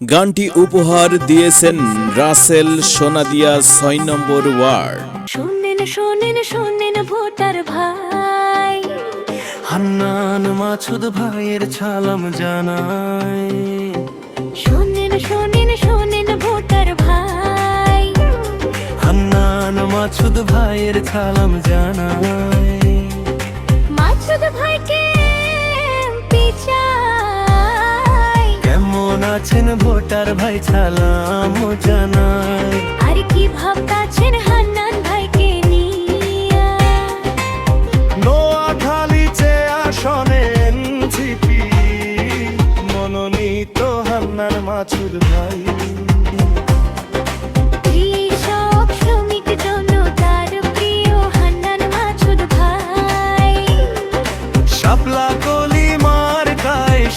গানটি উপহার দিয়েছেন রাসেল সোনাদিয়া ছয় নম্বর ওয়ার্ড। শোনেন শোনেন শোনেন ভোটার ভাই। হান্নান মাছুদ ভাইয়ের ছালাম জানাই। শোনেন শোনেন শোনেন ভোটার ভাই। হান্নান মাছুদ ভাইয়ের ছালাম জানাই। ভাই ছালাম জানাই। আর কি ভাবতাছেন হান্নান ভাইকে নিয়া? নোয়াখালী চেয়ে আসনে এনসিপি মনোনীত হান্নান মাছুদ ভাই।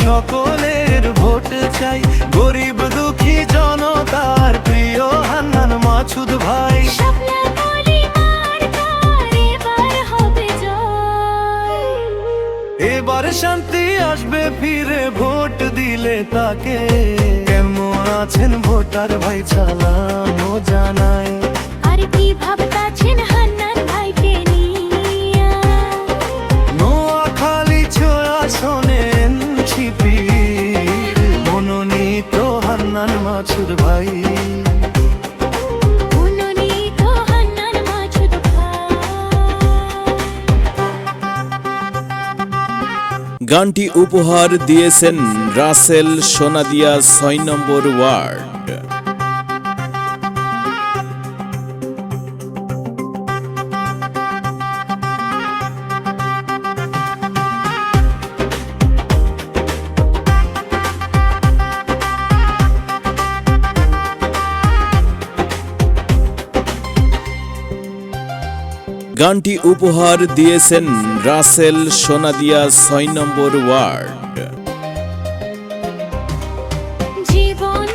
সকলের ভোট চাই। গরিব দুঃখী জনতার প্রিয় হান্নান মাছুদ ভাই। এবার শান্তি আসবে ফিরে ভোট দিলে তাকে। কেমন আছেন ভোটার ভাই চালানো জানাই হান্নান মাসুদ ভাই। গানটি উপহার দিয়েছেন রাসেল সোনাদিয়া ছয় নম্বর ওয়ার্ড। গানটি উপহার দিয়েছেন রাসেল সোনাদিয়া ছয় নম্বর ওয়ার্ড। জীবন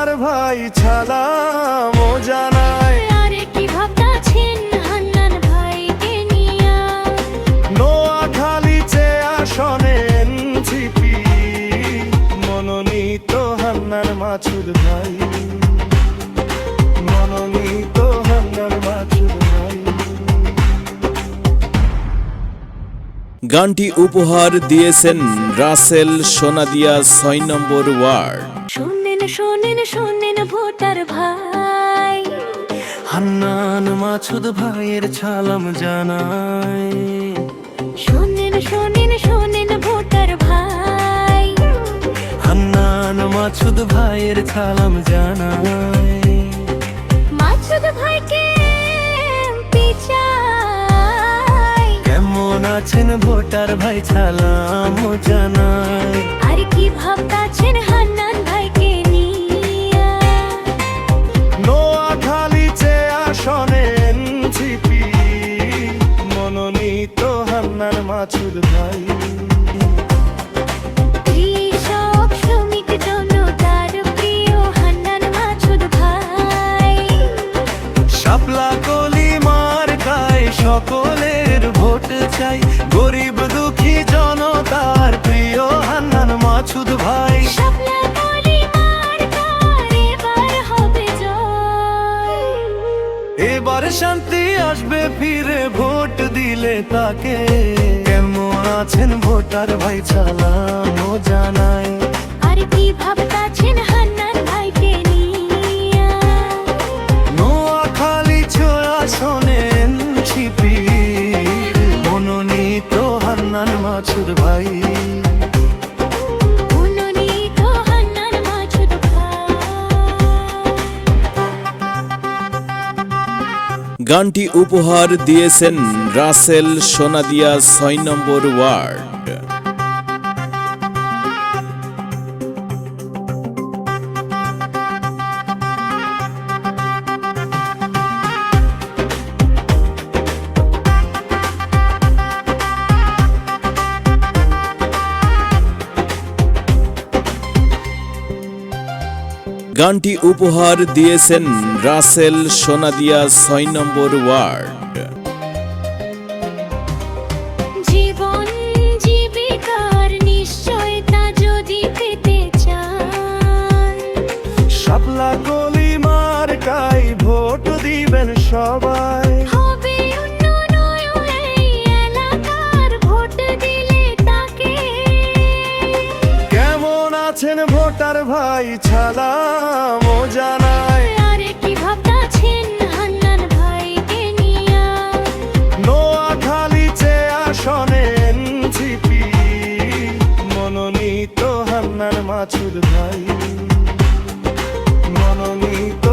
ভোটার ভাই ছালাম জানাই আর কি ভাবতাছেন হান্নান ভাইকে নিয়া। নোয়াখালী চেয়ে আসনে এনসিপি মনোনীত হান্নান মাছুদ ভাই। মনোনীত হান্নান মাছুর ভাই। গানটি উপহার দিয়েছেন রাসেল সোনাদিয়া ছয় নম্বর ওয়ার্ড। শোনেন শোনেন শোনেন ভোটার ভাই। হান্নান মাছুদ ভাইয়ের ছালাম জানাই। শোনেন শোনেন শোনেন ভোটার ভাই। হান্নান মাছুদ ভাইয়ের ছালাম জানাই। মাসুদ ভাইকে পিছাই কেমন আছেন ভোটার ভাই ছালাম জানাই। আর কি ভাবতাছেন ভাই শাপলা কলি মার গায় সকলের ভোট চাই। গরিব দুঃখী জনতার প্রিয় হান্নান মাছুদ ভাই। এবার শান্তি আসবে ফিরে ভোট দিলে তাকে। কেমন আছেন ভোটার ভাই চালানো জানাই। আর কি ভাবতাছেন হান্নান ভাইকে নিয়া? নোয়াখালী ছোয়া শোনেন ছিপি মনোনীত হান্নান মাছুদ ভাই। গানটি উপহার দিয়েছেন রাসেল সোনাদিয়া ছয় নম্বর ওয়ার্ড। গানটি উপহার দিয়েছেন রাসেল সোনাদিয়া ছয় নম্বর ওয়ার্ড। জীবন আমার ভাই ছালাম ও জানাই আরে কি ভাবনা ছিন হান্নান ভাই কে নিয়া? নো আখালি চে আসনে এনসিপি মনোনীত হান্নান মাছুর ভাই। মনোনীত